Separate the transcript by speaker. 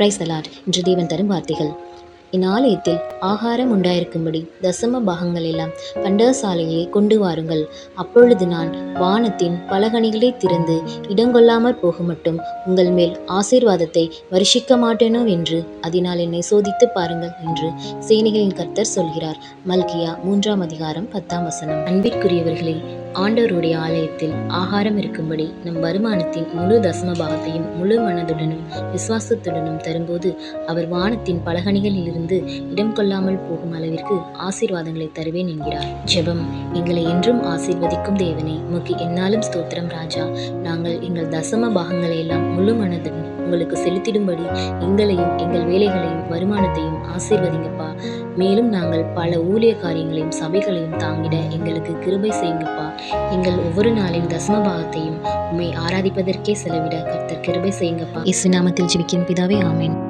Speaker 1: Price allot இன்று தேவன் தரும் வார்த்தைகள். இந்நாளையத்தில் ஆகாரம் உண்டாயிருக்கும்படி தசம பாகங்கள் எல்லாம் பண்டகசாலையை கொண்டு வாருங்கள். அப்பொழுது நான் வானத்தின் பலகணிகளை திறந்து இடங்கொள்ளாமற் போக மட்டும் உங்கள் மேல் ஆசீர்வாதத்தை வருஷிக்க மாட்டேனோ என்று அதனால் என்னை சோதித்து பாருங்கள் என்று சேனைகளின் கர்த்தர் சொல்கிறார். மல்கியா மூன்றாம் அதிகாரம் பத்தாம் வசனம். அன்பிற்குரியவர்களே ஆண்டவருடைய ஆலயத்தில் ஆகாரம் இருக்கும்படி நம் வருமானத்தின் முழு தசம பாகத்தையும் முழு மனதுடனும் விசுவாசத்துடனும் தரும்போது அவர் வானத்தின் பலகணிகளிலிருந்து இடம் கொள்ளாமல் போகும் அளவிற்கு ஆசீர்வாதங்களை தருவேன் என்கிறார். ஜெபம் எங்களை என்றும் ஆசீர்வதிக்கும் தேவனே உமக்கு என்னாலும் ஸ்தோத்திரம் ராஜா. நாங்கள் எங்கள் தசம பாகங்களை எல்லாம் முழு மனதுடன் உங்களுக்கு செலுத்திடும்படி எங்களையும் எங்கள் வேலைகளையும் வருமானத்தையும் ஆசீர்வதிங்கப்பா. மேலும் நாங்கள் பல ஊழிய காரியங்களையும் சபைகளையும் தாங்கிட எங்களுக்கு கிருபை செய்யுங்கப்பா. எங்கள் ஒவ்வொரு நாளின் தசம பாகத்தையும் உண்மை ஆராதிப்பதற்கே செலவிட கர்த்தர் கிருபை செய்யுங்கப்பா. இசு நாமத்தில் ஜெபிக்கும் பிதாவே ஆமேன்.